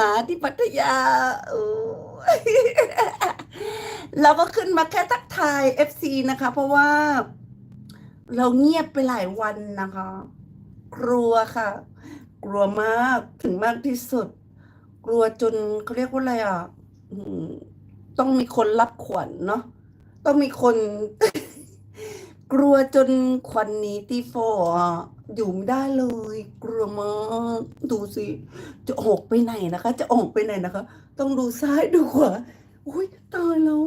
หาที่พัทยาเราก็ขึ้นมาแค่ทักทาย FC นะคะ เพราะว่า เราเงียบไปหลายวันนะคะ กลัวค่ะ กลัวมากถึงมากที่สุด กลัวจนเขาเรียกว่าอะไรอะต้องมีคนรับขวัญเนาะต้องมีคน กลัวจนควันหนี้ตีฟออยู่ไม่ได้เลย กลัวมากดูสิ จะออกไปไหนนะคะ จะออกไปไหนนะคะ ต้องดูซ้ายดูขวาอุ้ยตายแล้ว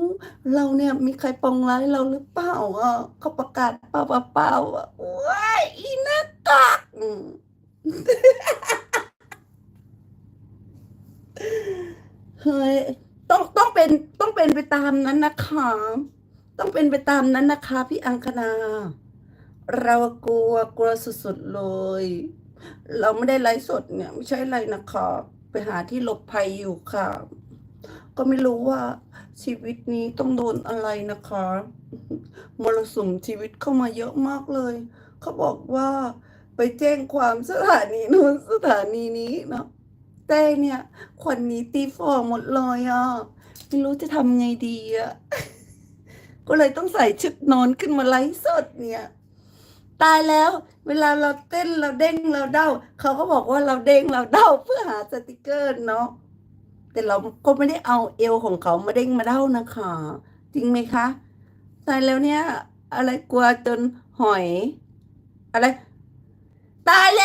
เราเนี่ยมีใครปองร้ายเราหรือเปล่าอะเขาประกาศเปล่าเปล่าอะโอ้ยอีน้ากากเฮ้ยต้องต้องเป็นต้องเป็นไปตามนั้นนะคะ ต้องเป็นไปตามนั้นนะคะ พี่อังคณา เรากลัวกลัวสุดๆเลย เราไม่ได้ไลฟ์สดเนี่ย ไม่ใช่อะไรนะคะ ไปหาที่หลบภัยอยู่ค่ะ ก็ไม่รู้ว่าชีวิตนี้ต้องโดนอะไรนะคะมรสุมชีวิตเข้ามาเยอะมากเลย เขาบอกว่าไปแจ้งความสถานีนู้นสถานีนี้เนาะแต่เนี่ยขวัญหนี้ตีฟอหมดเลยอะ ไม่รู้จะทำไงดีอะ ก็เลยต้องใส่ชุดนอนขึ้นมาไลฟ์สดเนี่ย ตายแล้ว เวลาเราเต้นเราเด้งเราเด้าเขาก็บอกว่าเราเด้งเราเด้าเพื่อหาสติกเกอร์เนาะแต่เราก็ไม่ได้เอาเอวของเขามาเด้งมาเด้านะคะ จริงไหมคะตายแล้วเนี่ย อะไรกลัวจนหอย อะไร ตายแล้ว